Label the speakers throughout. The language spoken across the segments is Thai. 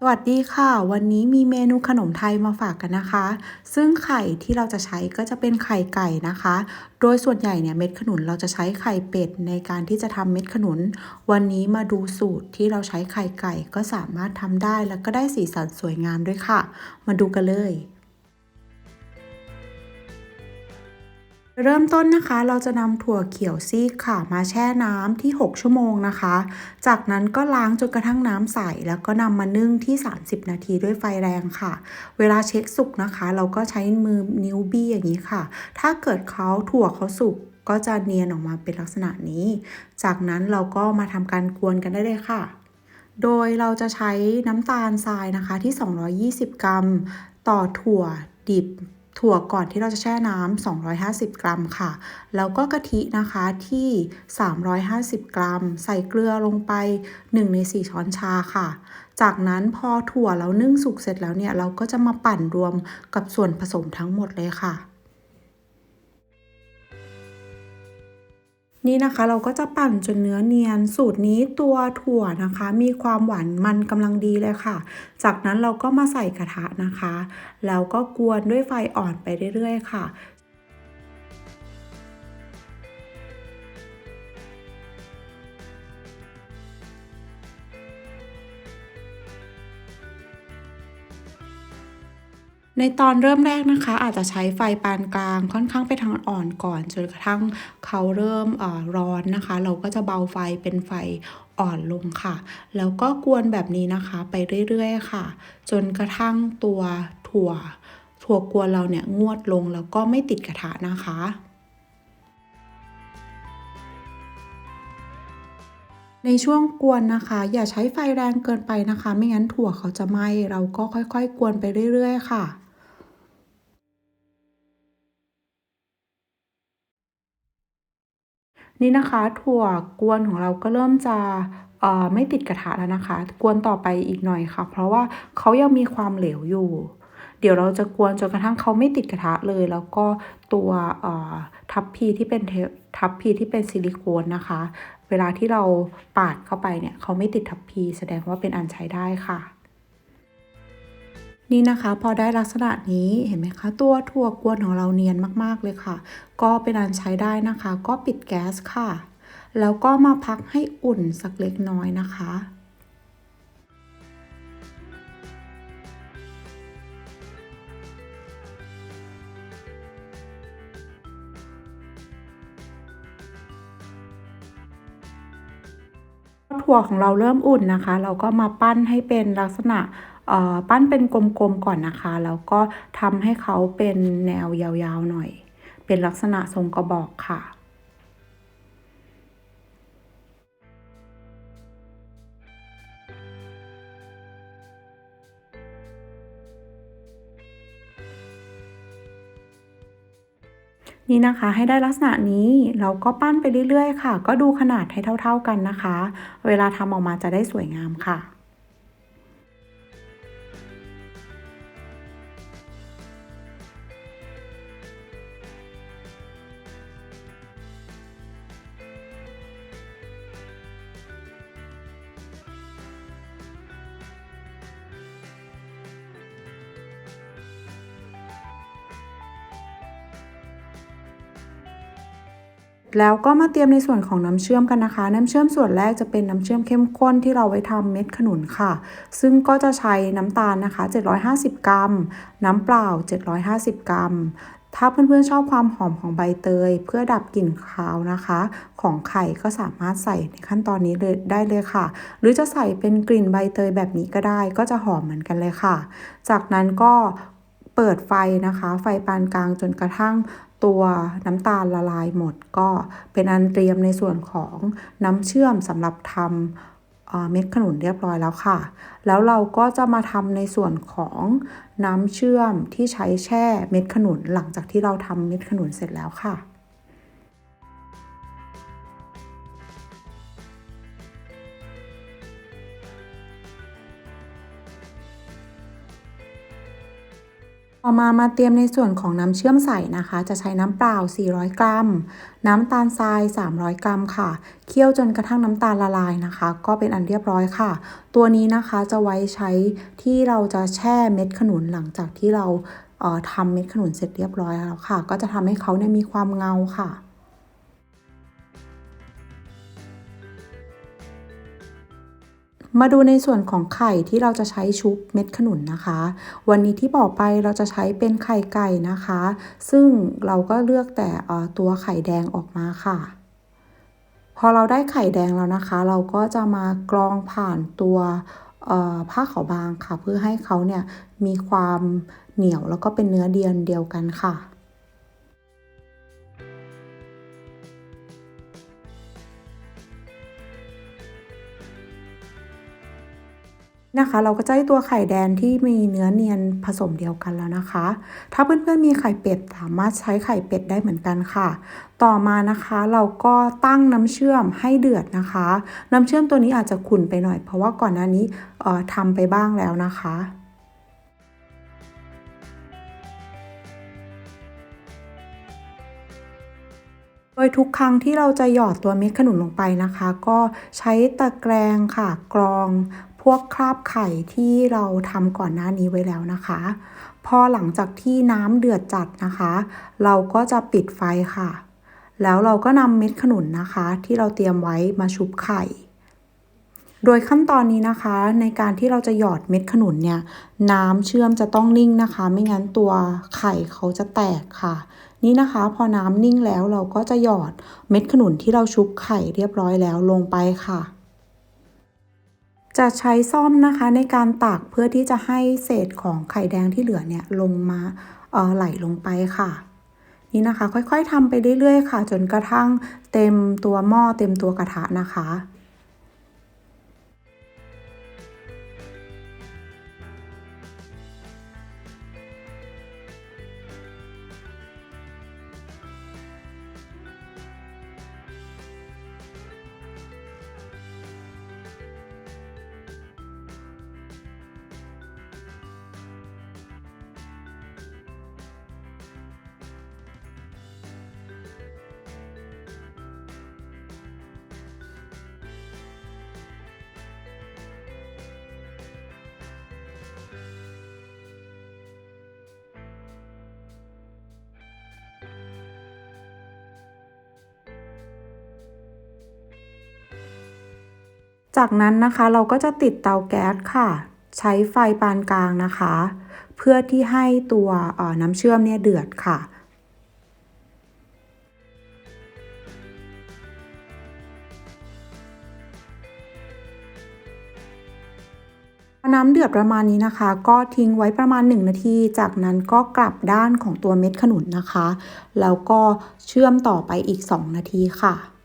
Speaker 1: สวัสดีค่ะ วันนี้มีเมนูขนมไทยมาฝากกันนะคะ ซึ่งไข่ที่เราจะใช้ก็จะเป็นไข่ไก่นะคะ โดยส่วนใหญ่เนี่ยเม็ดขนุนเราจะใช้ไข่เป็ดในการที่จะทำเม็ดขนุน วันนี้มาดูสูตรที่เราใช้ไข่ไก่ก็สามารถทำได้แล้วก็ได้สีสันสวยงามด้วยค่ะ มาดูกันเลย เริ่มต้นนะคะเราจะนำถั่วเขียวซีกค่ะมาแช่น้ำที่ 6 ชั่วโมงนะคะ จากนั้นก็ล้างจนกระทั่งน้ำใส แล้วก็นำมานึ่งที่ 30 นาทีด้วยไฟแรงค่ะ เวลาเช็คสุกนะคะ เราก็ใช้มือนิ้วบี้อย่างนี้ค่ะ ถ้าเกิดเขาถั่วเขาสุกก็จะเนียนออกมาเป็นลักษณะนี้ จากนั้นเราก็มาทำการกวนกันได้เลยค่ะ โดยเราจะใช้น้ำตาลทรายนะคะที่ 220 กรัม ต่อถั่วดิบ ถั่วก่อนที่เราจะแช่น้ำ250 กรัมค่ะ แล้วก็กะทินะคะที่ 350 กรัม ใส่เกลือลงไป 1 ใน 4 ช้อนชาค่ะ จากนั้นพอถั่วเรานึ่งสุกเสร็จแล้วเนี่ย เราก็จะมาปั่นรวมกับส่วนผสมทั้งหมดเลยค่ะ นี่นะคะเราก็จะปั่นจนเนื้อเนียน สูตรนี้ตัวถั่วนะคะ มีความหวานมันกำลังดีเลยค่ะ จากนั้นเราก็มาใส่กระทะนะคะ แล้วก็กวนด้วยไฟอ่อนไปเรื่อยๆ ค่ะ ในตอนเริ่มแรกนะคะ อาจจะใช้ไฟปานกลางค่อนข้างไปทางอ่อนก่อนจนกระทั่งเขาเริ่มร้อนนะคะ เราก็จะเบาไฟเป็นไฟอ่อนลงค่ะ แล้วก็กวนแบบนี้นะคะไปเรื่อยๆค่ะ จนกระทั่งตัวถั่ว ถั่วกวนเราเนี่ยงวดลงแล้วก็ไม่ติดกระทะนะคะในช่วงกวนนะคะ อย่าใช้ไฟแรงเกินไปนะคะ ไม่งั้นถั่วเขาจะไหม้เราก็ค่อยๆ กวนไปเรื่อย ๆ ค่ะ นี่นะคะถั่วกวนของเราก็เริ่มจะไม่ติดกระทะแล้วนะคะ กวนต่อไปอีกหน่อยค่ะ เพราะว่าเขายังมีความเหลวอยู่ เดี๋ยวเราจะกวนจนกระทั่งเขาไม่ติดกระทะเลย แล้วก็ตัวทับพีที่เป็นทับพีที่เป็นซิลิโคนนะคะ เวลาที่เราปาดเข้าไปเนี่ยเขาไม่ติดทับพีแสดงว่าเป็นอันใช้ได้ค่ะ นี่นะคะพอได้ลักษณะนี้เห็นไหมคะ ตัวถั่วกวนของเราเนียนมากๆเลยค่ะ ก็เป็นอันใช้ได้นะคะ ก็ปิดแก๊สค่ะ แล้วก็มาพักให้อุ่นสักเล็กน้อยนะคะถั่วของเราเริ่มอุ่นนะคะ เราก็มาปั้นให้เป็นลักษณะ ปั้นเป็นกลมๆก่อนนะคะ แล้วก็ทำให้เขาเป็นแนวยาวๆหน่อย เป็นลักษณะทรงกระบอกค่ะนี่นะคะให้ได้ลักษณะนี้เราก็ปั้นไปเรื่อยๆ ค่ะ ก็ดูขนาดให้เท่า ๆกันนะคะ เวลาทำออกมาจะได้สวยงามค่ะ แล้วก็มาเตรียมในส่วนของน้ำเชื่อมกันนะคะ น้ำเชื่อมส่วนแรกจะเป็นน้ำเชื่อมเข้มข้นที่เราไว้ทำเม็ดขนุนค่ะ ซึ่งก็จะใช้น้ำตาลนะคะ 750 กรัม น้ำเปล่า 750 กรัม ถ้าเพื่อนๆชอบความหอมของใบเตย เพื่อดับกลิ่นคาวนะคะ ของไข่ก็สามารถใส่ในขั้นตอนนี้เลยได้เลยค่ะ หรือจะใส่เป็นกลิ่นใบเตยแบบนี้ก็ได้ ก็จะหอมเหมือนกันเลยค่ะ จากนั้นก็ เปิดไฟนะคะ ไฟปานกลางจนกระทั่งตัวน้ำตาลละลายหมดก็เป็นอันเตรียมในส่วนของน้ำเชื่อมสำหรับทำเม็ดขนุนเรียบร้อยแล้วค่ะ แล้วเราก็จะมาทำในส่วนของน้ำเชื่อมที่ใช้แช่เม็ดขนุนหลังจากที่เราทำเม็ดขนุนเสร็จแล้วค่ะ ต่อมามาเตรียมในส่วนของน้ำเชื่อมใส่นะคะ จะใช้น้ำเปล่า 400 กรัม น้ำตาลทราย 300 กรัมค่ะ เคี่ยวจนกระทั่งน้ำตาลละลายนะคะ ก็เป็นอันเรียบร้อยค่ะ ตัวนี้นะคะจะไว้ใช้ที่เราจะแช่เม็ดขนุนหลังจากที่เราเทำเม็ดขนุนเสร็จเรียบร้อยแล้วค่ะ ก็จะทำให้เขาเนี่ยมีความเงาค่ะ มาดูในส่วนของไข่ที่เราจะใช้ชุบเม็ดขนุนนะคะ วันนี้ที่บอกไปเราจะใช้เป็นไข่ไก่นะคะ ซึ่งเราก็เลือกแต่ตัวไข่แดงออกมาค่ะ พอเราได้ไข่แดงแล้วนะคะ เราก็จะมากรองผ่านตัวผ้าขาวบางค่ะ เพื่อให้เขาเนี่ยมีความเหนียวแล้วก็เป็นเนื้อเดียนเดียวกันค่ะ นะคะ เราก็จะได้ตัวไข่แดงที่มีเนื้อเนียนผสมเดียวกันแล้วนะคะ ถ้าเพื่อนๆมีไข่เป็ดสามารถใช้ไข่เป็ดได้เหมือนกันค่ะ ต่อมานะคะเราก็ตั้งน้ำเชื่อมให้เดือดนะคะ น้ำเชื่อมตัวนี้อาจจะขุ่นไปหน่อย เพราะว่าก่อนหน้านี้เอ่อทำไปบ้างแล้วนะคะโดยทุกครั้งที่เราจะหยอดตัวเม็ดขนุนลงไปนะคะ ก็ใช้ตะแกรงค่ะกรอง พวกคราบไข่ที่เราทำก่อนหน้านี้ไว้แล้วนะคะ พอหลังจากที่น้ำเดือดจัดนะคะ เราก็จะปิดไฟค่ะ แล้วเราก็นำเม็ดขนุนนะคะ ที่เราเตรียมไว้มาชุบไข่ โดยขั้นตอนนี้นะคะ ในการที่เราจะหยอดเม็ดขนุนเนี่ยน้ำเชื่อมจะต้องนิ่งนะคะ ไม่งั้นตัวไข่เขาจะแตกค่ะ นี่นะคะ พอน้ำนิ่งแล้วเราก็จะหยอดเม็ดขนุนที่เราชุบไข่เรียบร้อยแล้วลงไปค่ะ จะใช้ซ่อมนะคะในการตักเพื่อที่จะให้เศษของไข่แดงที่เหลือเนี่ยลงมาออไหลลงไปค่ะ นี่นะคะ ค่อยๆทำไปเรื่อยๆ ค่ะ จนกระทั่งเต็มตัวหม้อเต็มตัวกระทะนะคะ จากนั้นนะคะเราก็จะติดเตาแก๊สค่ะ ใช้ไฟปานกลางนะคะ เพื่อที่ให้ตัวน้ำเชื่อมเนี่ยเดือดค่ะน้ำเดือดประมาณนี้นะคะ ก็ทิ้งไว้ประมาณ 1 นาที จากนั้นก็กลับด้านของตัวเม็ดขนุนนะคะ แล้วก็เชื่อมต่อไปอีก 2 นาทีค่ะ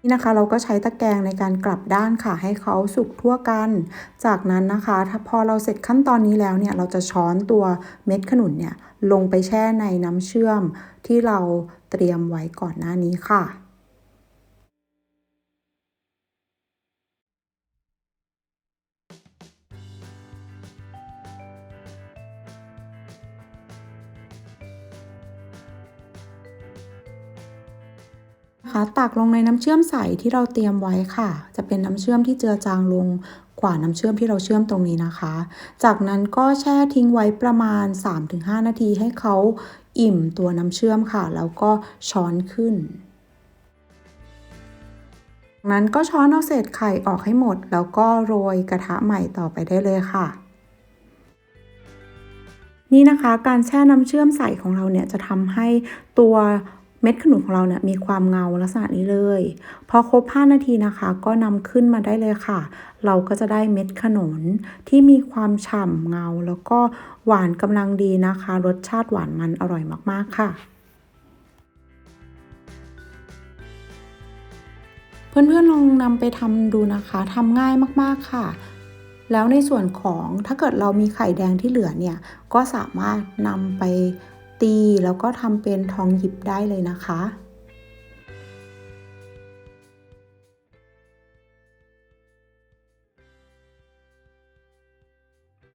Speaker 1: นี่นะคะเราก็ใช้ตะแกรงในการกลับด้านค่ะให้เขาสุกทั่วกัน จากนั้นนะคะถ้าพอเราเสร็จขั้นตอนนี้แล้วเนี่ยเราจะช้อนตัวเม็ดขนุนเนี่ยลงไปแช่ในน้ำเชื่อมที่เราเตรียมไว้ก่อนหน้านี้ค่ะ นะคะตักลงในน้ำเชื่อมใสที่เราเตรียมไว้ค่ะ จะเป็นน้ำเชื่อมที่เจือจางลงกว่าน้ำเชื่อมที่เราเชื่อมตรงนี้นะคะ จากนั้นก็แช่ทิ้งไว้ประมาณ 3-5 นาทีให้เขาอิ่มตัวน้ำเชื่อมค่ะ แล้วก็ช้อนขึ้นจากนั้นก็ช้อนเอาเศษไข่ออกให้หมด แล้วก็โรยกระทะใหม่ต่อไปได้เลยค่ะ นี่นะคะการแช่น้ำเชื่อมใสของเราเนี่ยจะทำให้ตัว เม็ดขนุนของเราเนี่ยมีความเงาลักษณะนี้เลย พอครบ5นาทีนะคะ ก็นำขึ้นมาได้เลยค่ะ เราก็จะได้เม็ดขนุนที่มีความฉ่ำเงา แล้วก็หวานกำลังดีนะคะ รสชาติหวานมันอร่อยมากๆค่ะเพื่อนๆลองนำไปทำดูนะคะทำง่ายมากๆค่ะ แล้วในส่วนของถ้าเกิดเรามีไข่แดงที่เหลือเนี่ย ก็สามารถนำไป ตีแล้วก็ทำเป็นทองหยิบได้เลยนะคะ